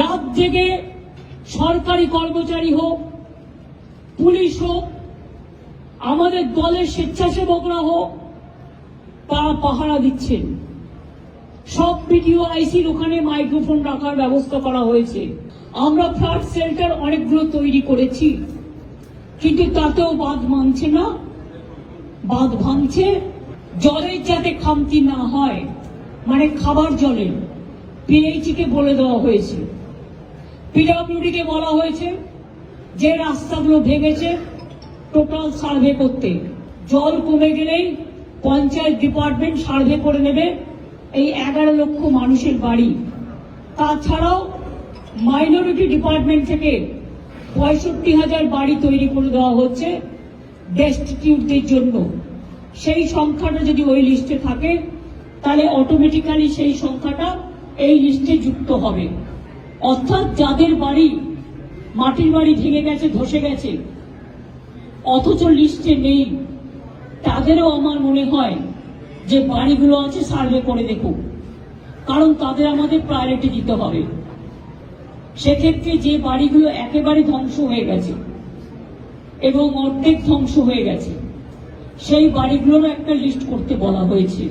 রাত জেগে সরকারি কর্মচারী হোক, পুলিশ হোক, আমাদের দলের স্বেচ্ছাসেবকরা হোক, তারা পাহারা দিচ্ছেন সব ভিডিও আইসির ওখানে মাইক্রোফোন রাখার ব্যবস্থা করা হয়েছে। আমরা ফ্ল্যাট সেল্টার অনেকগুলো তৈরি করেছি, কিন্তু তাতেও বাঁধ মানছে না। বাঁধ ভাঙছে, জলের যাতে খামতি না হয় মানে খাবার জলের পিএইচি কে বলে দেওয়া হয়েছে। পিডব্লিউডি কে বলা হয়েছে যে রাস্তাগুলো ভেঙেছে, টোটাল সার্ভে করতে। জল কমে গেলেই পঞ্চায়েত ডিপার্টমেন্ট সার্ভে করে নেবে এই এগারো লক্ষ মানুষের বাড়ি। তাছাড়াও মাইনরিটি ডিপার্টমেন্ট থেকে পঁয়ষট্টি হাজার বাড়ি তৈরি করে দেওয়া হচ্ছে ডেস্টিটিউটদের জন্য। সেই সংখ্যাটা যদি ওই লিস্টে থাকে, তাহলে অটোমেটিক্যালি সেই সংখ্যাটা এই লিস্টে যুক্ত হবে। অর্থাৎ যাদের বাড়ি মাটির বাড়ি ভেঙে গেছে, ধসে গেছে, অথচ লিস্টে নেই, তাদেরও আমার মনে হয় যে বাড়িগুলো আছে সার্ভে করে দেখুক কারণ তাদের আমাদের প্রায়োরিটি দিতে হবে। সেক্ষেত্রে যে বাড়িগুলো একেবারে ধ্বংস হয়ে গেছে এবং অর্ধেক ধ্বংস হয়ে গেছে, সেই বাড়িগুলোর একটা লিস্ট করতে বলা হয়েছে।